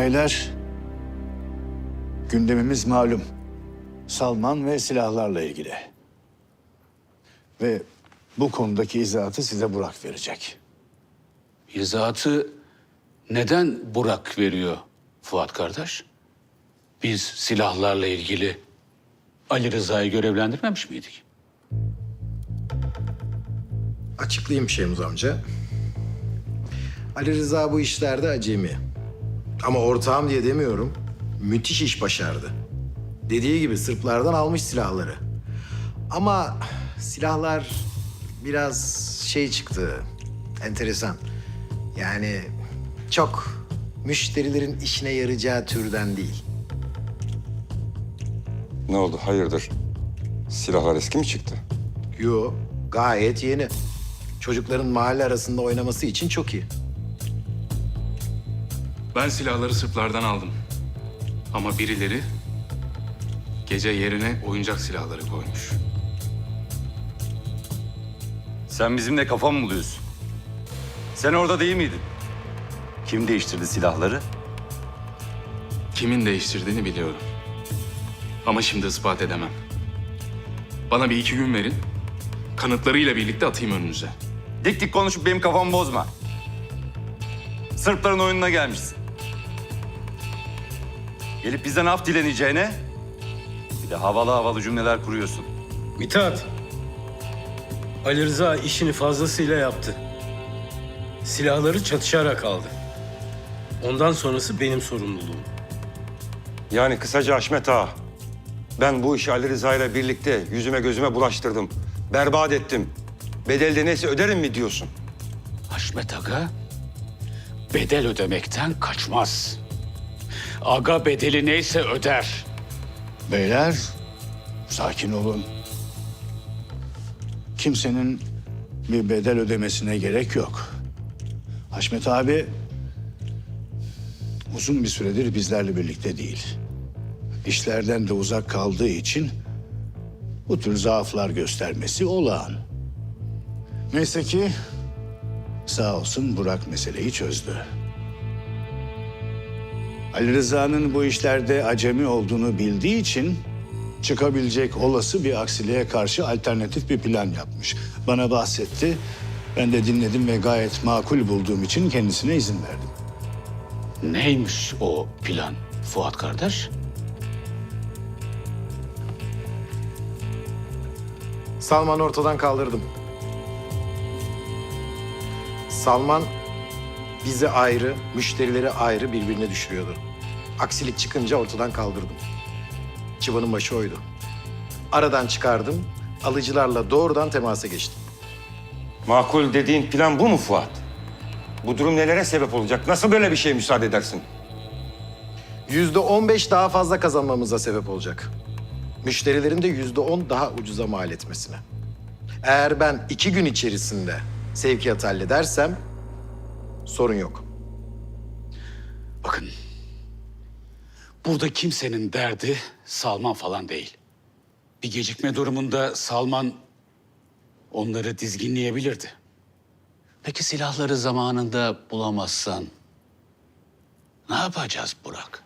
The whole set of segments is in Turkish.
Beyler, gündemimiz malum. Salman ve silahlarla ilgili. Ve bu konudaki izahatı size Burak verecek. İzahatı neden Burak veriyor Fuat kardeş? Biz silahlarla ilgili Ali Rıza'yı görevlendirmemiş miydik? Açıklayayım Şemuz amca. Ali Rıza bu işlerde acemi. Ama ortağım diye demiyorum. Müthiş iş başardı. Dediği gibi Sırplardan almış silahları. Ama silahlar biraz şey çıktı. Enteresan. Yani çok müşterilerin işine yarayacağı türden değil. Ne oldu hayırdır? Silahlar eski mi çıktı? Yo, gayet yeni. Çocukların mahalle arasında oynaması için çok iyi. Ben silahları Sırplardan aldım. Ama birileri gece yerine oyuncak silahları koymuş. Sen bizimle kafa mı buluyorsun? Sen orada değil miydin? Kim değiştirdi silahları? Kimin değiştirdiğini biliyorum. Ama şimdi ispat edemem. Bana bir iki gün verin. Kanıtlarıyla birlikte atayım önünüze. Dik dik konuşup benim kafamı bozma. Sırpların oyununa gelmişsin. Gelip bizden af dileneceğine bir de havalı havalı cümleler kuruyorsun. Mithat. Ali Rıza işini fazlasıyla yaptı. Silahları çatışarak aldı. Ondan sonrası benim sorumluluğum. Yani kısaca Haşmet Ağa, ben bu işi Ali Rıza ile birlikte yüzüme gözüme bulaştırdım. Berbat ettim. Bedel de neyse öderim mi diyorsun? Haşmet Aga bedel ödemekten kaçmaz. Aga bedeli neyse öder. Beyler, sakin olun. Kimsenin bir bedel ödemesine gerek yok. Haşmet abi uzun bir süredir bizlerle birlikte değil. İşlerden de uzak kaldığı için bu tür zaaflar göstermesi olağan. Neyse ki sağ olsun Burak meseleyi çözdü. Ali Rıza'nın bu işlerde acemi olduğunu bildiği için çıkabilecek olası bir aksiliğe karşı alternatif bir plan yapmış. Bana bahsetti. Ben de dinledim ve gayet makul bulduğum için kendisine izin verdim. Neymiş o plan Fuat kardeş? Salman ortadan kaldırdım. Salman bizi ayrı, müşterileri ayrı birbirine düşürüyordu. Aksilik çıkınca ortadan kaldırdım. Çıbanın başı oydu. Aradan çıkardım, alıcılarla doğrudan temasa geçtim. Makul dediğin plan bu mu Fuat? Bu durum nelere sebep olacak? Nasıl böyle bir şeye müsaade edersin? Yüzde on beş daha fazla kazanmamıza sebep olacak. Müşterilerin de yüzde on daha ucuza mal etmesine. Eğer ben iki gün içerisinde sevkiyatı halledersem sorun yok. Bakın. Burada kimsenin derdi Salman falan değil. Bir gecikme durumunda Salman onları dizginleyebilirdi. Peki silahları zamanında bulamazsan ne yapacağız Burak?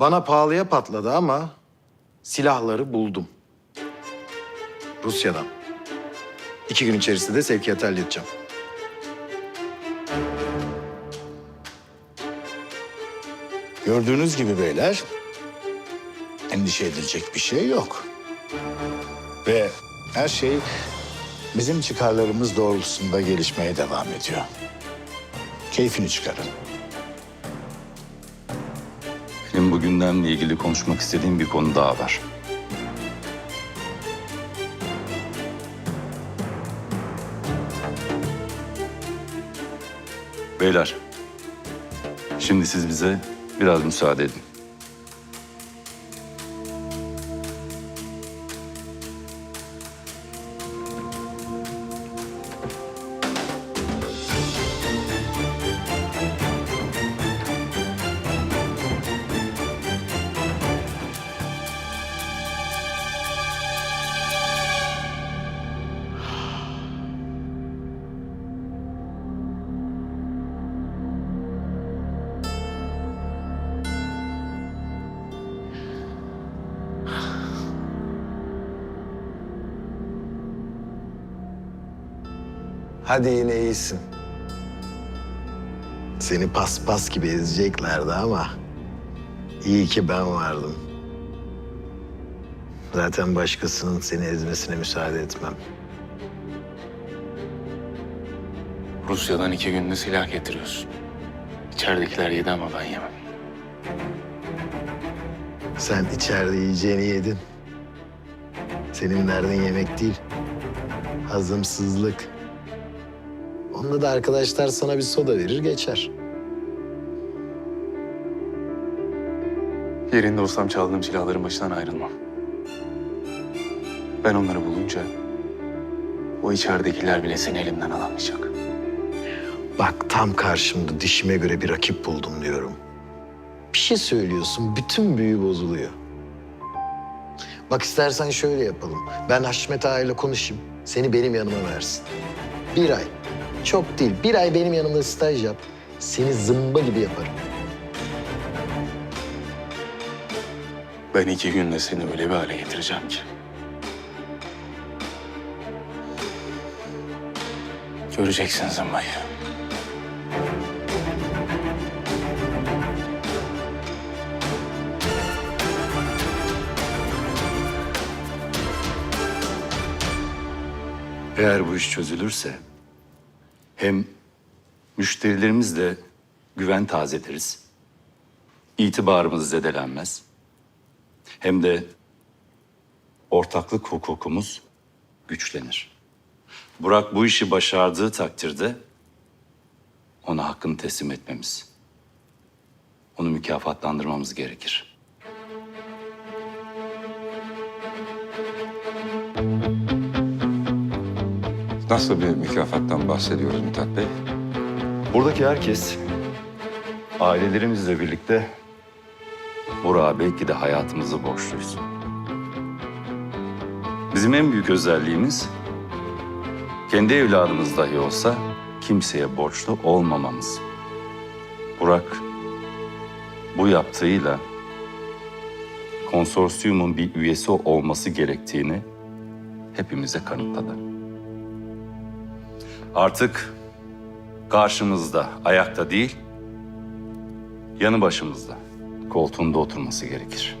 Bana pahalıya patladı ama silahları buldum. Rusya'dan. İki gün içerisinde de sevkiyatı halledeceğim. Gördüğünüz gibi beyler, endişe edilecek bir şey yok. Ve her şey bizim çıkarlarımız doğrultusunda gelişmeye devam ediyor. Keyfini çıkarın. Benim bu gündemle ilgili konuşmak istediğim bir konu daha var. Beyler, şimdi siz bize biraz müsaade edin. Hadi yine iyisin. Seni paspas gibi ezeceklerdi ama iyi ki ben vardım. Zaten başkasının seni ezmesine müsaade etmem. Rusya'dan iki günde silah getiriyorsun. İçeridekiler yedi ama ben yemem. Sen içeride yiyeceğini yedin. Senin derdin yemek değil, hazımsızlık. Onda da arkadaşlar sana bir soda verir geçer. Yerinde olsam çaldığım silahların başından ayrılmam. Ben onları bulunca o içeridekiler bile seni elimden alamayacak. Bak tam karşımda dişime göre bir rakip buldum diyorum. Bir şey söylüyorsun, bütün büyü bozuluyor. Bak istersen şöyle yapalım. Ben Haşmet Ağa ile konuşayım. Seni benim yanıma versin. Bir ay. Çok değil. Bir ay benim yanımda staj yap. Seni zımba gibi yaparım. Ben iki günde seni öyle bir hale getireceğim ki. Göreceksin zımbayı. Eğer bu iş çözülürse hem müşterilerimizle güven tazeleriz. itibarımız zedelenmez. Hem de ortaklık hukukumuz güçlenir. Burak bu işi başardığı takdirde ona hakkını teslim etmemiz, onu mükafatlandırmamız gerekir. Nasıl bir mükafattan bahsediyoruz Mithat Bey? Buradaki herkes ailelerimizle birlikte Burak'a belki de hayatımızı borçluyuz. Bizim en büyük özelliğimiz kendi evladımız dahi olsa kimseye borçlu olmamamız. Burak bu yaptığıyla konsorsiyumun bir üyesi olması gerektiğini hepimize kanıtladı. Artık karşımızda, ayakta değil, yanı başımızda, koltuğunda oturması gerekir.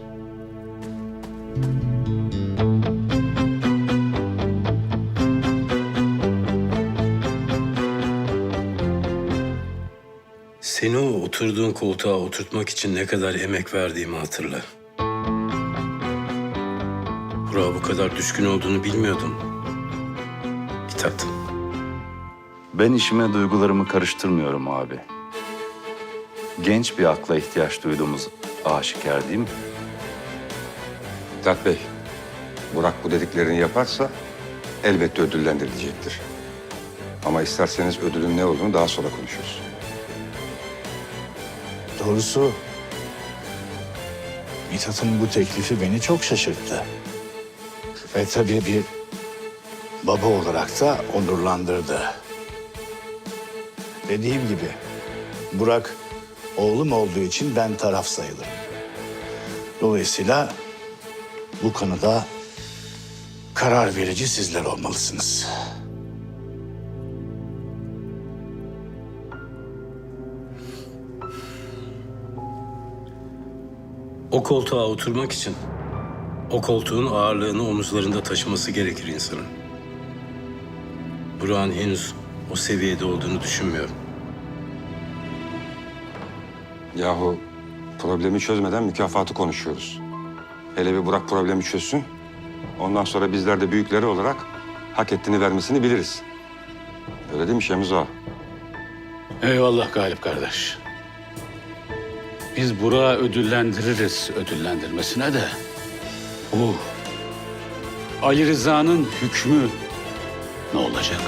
Seni o oturduğun koltuğa oturtmak için ne kadar emek verdiğimi hatırla. Burak'a bu kadar düşkün olduğunu bilmiyordum. Mithat. Ben işime duygularımı karıştırmıyorum abi. Genç bir akla ihtiyaç duyduğumuz aşikar değil mi? Mithat Bey, Burak bu dediklerini yaparsa elbette ödüllendirilecektir. Ama isterseniz ödülün ne olduğunu daha sonra konuşuruz. Doğrusu Mithat'ın bu teklifi beni çok şaşırttı. Ve tabii bir baba olarak da onurlandırdı. Dediğim gibi Burak oğlum olduğu için ben taraf sayılırım. Dolayısıyla bu konuda karar verici sizler olmalısınız. O koltuğa oturmak için o koltuğun ağırlığını omuzlarında taşıması gerekir insanın. Burak'ın henüz o seviyede olduğunu düşünmüyorum. Yahu problemi çözmeden mükafatı konuşuyoruz. Hele bir Burak problemi çözsün. Ondan sonra bizler de büyükleri olarak hak ettiğini vermesini biliriz. Öyle değil mi Şemiz Ağa? Eyvallah Galip kardeş. Biz Burak'ı ödüllendiririz ödüllendirmesine de. Bu Ali Rıza'nın hükmü ne olacak?